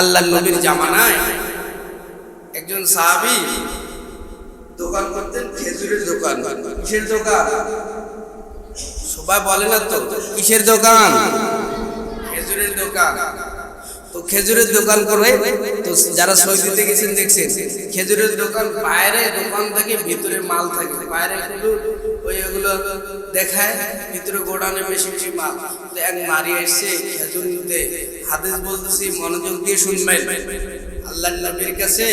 আল্লাহ নবীর জামানায় একজন সাহাবি দোকান করতেন, খেজুরের দোকান। কিসের দোকান? সবাই বলে না তো, কিসের দোকান? খেজুরের দোকান। তো খেজুরের দোকান করে, তো যারা সৌদিতে গেছেন দেখছেন, খেজুরের দোকান বাইরে, দোকান থেকে ভিতরে মাল থাকে, বাইরে শুধু ওই ওগুলো দেখায়, ভিতরে গোডাউনে বেশি বেশি মাল এক নারী এসছে খেজুর নিতে হাদিস বলতেছি, মনোযোগ দিয়ে শুনবেন। আল্লাহ নবীর কাছে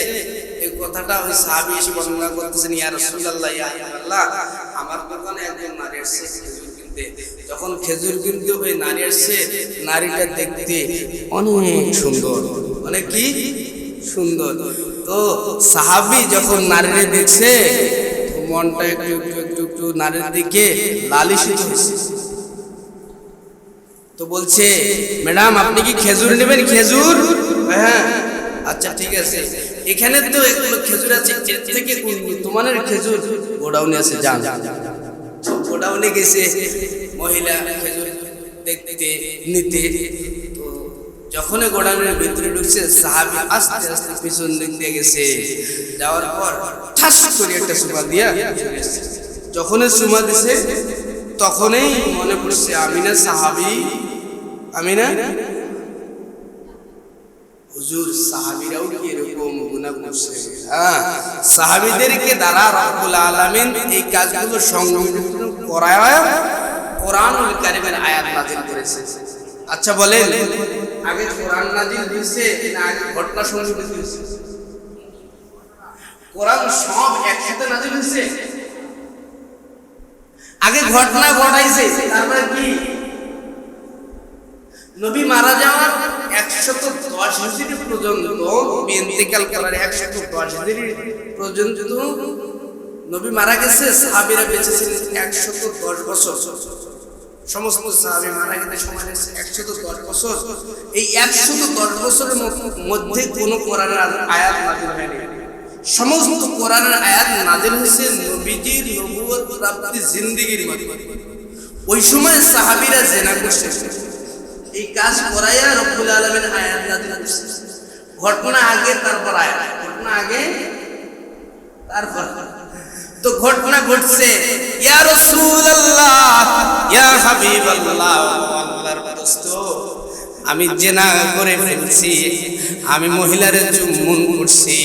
এই কথাটা ওই সাহাবী এসে বর্ণনা করতেছেন, ইয়া রাসূলুল্লাহ, ইয়া আল্লাহ, আমার দোকানে একজন নারী এসছে খেজুর কিনতে। যখন খেজুর কিনতে ওই নারী আসছে নারীটা দেখতে অনেক সুন্দর। অনেক কি? সুন্দর। তো সাহাবি যখন নারীরে দেখছে মনটা একটু একটু একটু একটু নারীর দিকে লালিশিত হয়েছে তো বলছে, ম্যাডাম, আপনি কি খেজুর নেবেন? খেজুর? হ্যাঁ আচ্ছা ঠিক আছে। এখানে তো এগুলো খেজুর আছে থেকে তোমার খেজুর? গোডাউনে আছে, যান। গোডাউনে গেছে, মহিলা খেজুর দেখতে নিতে। যখনই গোডাউনের ভিতরে ঢুকছে, সাহাবি আস্তে আস্তে পিছন দিক দিয়ে গেছে। যাওয়ার পর ঠাস করে একটা সুমা দিয়া যখনই সুমা দিছে, তখনই মনে পড়ছে আমি না সাহাবি আমি না হুজুর, সাহাবীরাও কি এরকম করছে? হ্যাঁ সাহাবীদেরকে দ্বারা রব্বুল আলামিন এই কাজগুলো সংগঠিত করায়, কোরআনুল কারীমের আয়াত নাযিল করেছে। আচ্ছা বলেন আগে কোরআন নাযিল হয়েছে না আগে ঘটনা সংঘটিত হয়েছে কোরআন সব একসাথে নাযিল হয়েছে আগে ঘটনা ঘটাইছে, তারপরে কি? নবী মারা যাওয়ার একশত দশ হিজড়ি পর্যন্ত, ইন্তেকাল করার একশত দশ হিজড়ি পর্যন্ত নবী মারা গেছে, সাহাবিরা বেঁচে ছিলেন একশত দশ বছর। সমস্ত সাহাবি মারা গেতে সময় লাগছে একশত দশ বছর, এই একশত দশ বছরের মধ্যে কোনো কোরআনের আয়াত নাজিল হয়নি। সমস্ত কোরআনের আয়াত নাজিল হয়েছে নবীজির নবুয়ত প্রাপ্তি জিন্দিগির মধ্যে। ওই সময় সাহাবিরা জেনা করছে, এই কাজ করাইয়া রব্বুল আলমের আয়াত নাজিল করছে ঘটনা আগে, তারপর আয়াত। ঘটনা আগে, তারপর। তো ঘটনা ঘটছে আমি জেনা করে ফেলছি, আমি মহিলার চুম্বন করছি।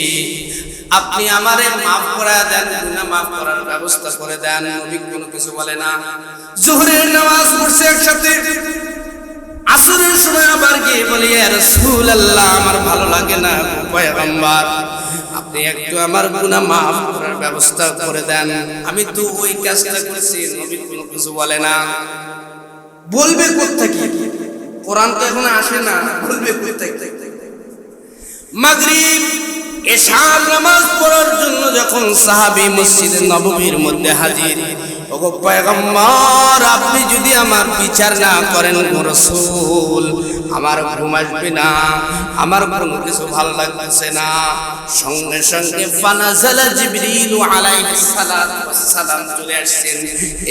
আপনি আমারে মাফ করে দেন, গুনাহ মাফ করার ব্যবস্থা করে দেন, নবী কোনো কিছু বলে না। জোহরের নামাজ পড়ছে একসাথে। আসরের সময় আবার গিয়ে বলি, ইয়া রাসূলুল্লাহ, আমার ভালো লাগে না পয়গম্বর। আপনি একটু আমার গুনাহ মাফ করার ব্যবস্থা করে দেন। আমি তো ওই কাজটা করেছি, নবী কোনো কিছু বলে না। বলবে কোত্থেকে? কোরআন তো এখন আসে না, বলবে কোত্থেকে? মাগরিব, এশার নামাজ পড়ার জন্য যখন সাহাবী মসজিদে নববীর মধ্যে হাজির ওগো আপনি যদি আমার বিচার না করেন রাসূল, আমার ঘুম আসবে না, আমার কোনো কিছু ভালো লাগছে না। সঙ্গে সঙ্গে ফানাজালা জিবরিল আলাইহিস সালাম চলে আসছেন।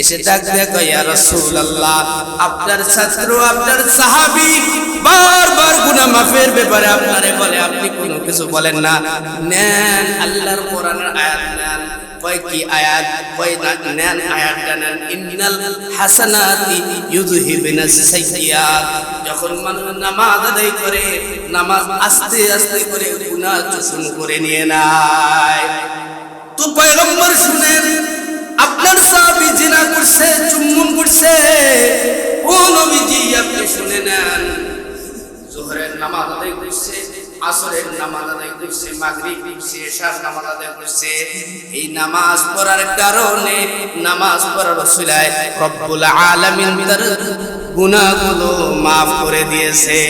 এসে ডাক দেখো ইয়া আপনার ছাত্র, আপনার সাহাবী বারবার গুনাহ মাফের ব্যাপারে আপনারে বলে, আপনি কোনো কিছু বলেন না। নেন, আল্লাহর কোরআনের আয়াত নেন। কয় কি আয়াত কয় না নেন আয়াতটা নেন ইন্নাল হাসানাতি ইউযহিবিনাস সাইয়্যাত যখন মানুষ নামাজ আদায় করে নামাজ আস্তে আস্তে করে গুনাহ চুষণ করে নিয়ে নেয় তো পয়গম্বর শুনেন আপনার সাহাবী জিনা করছে চুম্বন করছে ও নবীজি আপনি শুনে নেন জোহরের নামাজ আদায় করছে আসরের নামাজ আদায় করছে, মাগরিব করছে, এশার নামাজ আদায় করছে। এই নামাজ পড়ার কারণে, নামাজ পড়ার ওসিলায় রব্বুল আলামিন তার গুনাহগুলো maaf করে দিয়েছে।